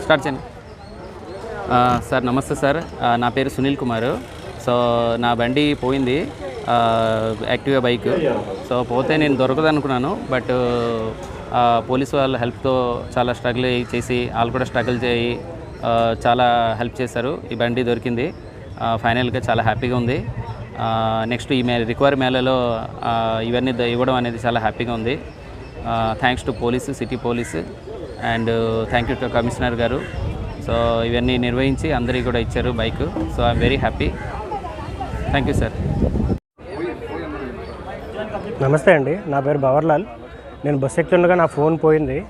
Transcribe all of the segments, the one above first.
Start చేయండి. Sir నమస్తే sir. నా పేరు సునీల్ కుమార్. సో నా బండి పోయింది. Activa bike. సో పోతే నేను దొరకదు అనుకున్నాను బట్ పోలీసు పోలీస్ వాళ్ళ హెల్ప్తో చాలా స్ట్రగుల్ చేసి వాళ్ళు కూడా స్ట్రగుల్ చేయి చాలా హెల్ప్ చేశారు. ఈ బండి దొరికింది. ఫైనల్గా చాలా హ్యాపీగా ఉంది. నెక్స్ట్ ఈ మే రిక్వైర్ మేళలో ఇవన్నీ ద- ఇవ్వడం అనేది చాలా హ్యాపీగా ఉంది. Thanks to police city police. And thank you to commissioner గారు. సో ఇవన్నీ నిర్వహించి అందరికీ కూడా ఇచ్చారు bike so I'm very happy thank you sir నమస్తే అండి. నా పేరు భవర్లాల్. నేను బస్ ఎక్కుతుండగా నా ఫోన్ పోయింది.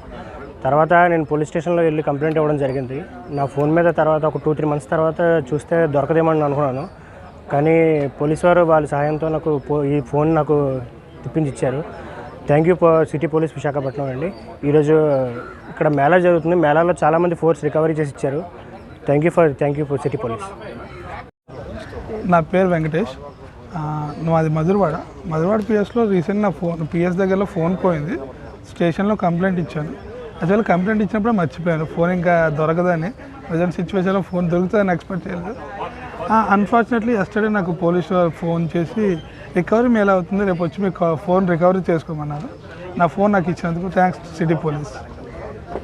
తర్వాత నేను పోలీస్ స్టేషన్లో వెళ్ళి కంప్లైంట్ ఇవ్వడం జరిగింది. నా ఫోన్ మీద తర్వాత ఒక టూ త్రీ మంత్స్ తర్వాత చూస్తే దొరకదేమని అనుకున్నాను. కానీ పోలీస్ వారు వాళ్ళ సహాయంతో నాకు పో- ఈ ఫోన్ నాకు తిప్పించి ఇచ్చారు. Thank you city police Visakhapatnam అండి. ఈరోజు ఇక్కడ మేళా జరుగుతుంది. మేళాలో చాలామంది ఫోర్స్ రికవరీ చేసి ఇచ్చారు. Thank you for thank you for city police. నా పేరు వెంకటేష్. మాది మధురవాడ. మధురవాడ పిఎస్లో రీసెంట్ నా ఫోన్ పిఎస్ దగ్గరలో ఫోన్ పోయింది. స్టేషన్లో కంప్లైంట్ ఇచ్చాను. యాక్చువల్ కంప్లైంట్ ఇచ్చినప్పుడు మర్చిపోయాను. ఫోన్ ఇంకా దొరకదని. ప్రజెంట్ సిచ్యువేషన్లో ఫోన్ దొరుకుతుందని ఎక్స్పెక్ట్ చేయలేదు. అన్ఫార్చునేట్లీ ఎస్టర్డే నాకు పోలీసు ఫోన్ చేసి రికవరీ ఎలా అవుతుంది? రేపు వచ్చి మీకు ఫోన్ రికవరీ చేసుకోమన్నారు. నా ఫోన్ నాకు ఇచ్చినందుకు థ్యాంక్స్ సిటీ పోలీస్.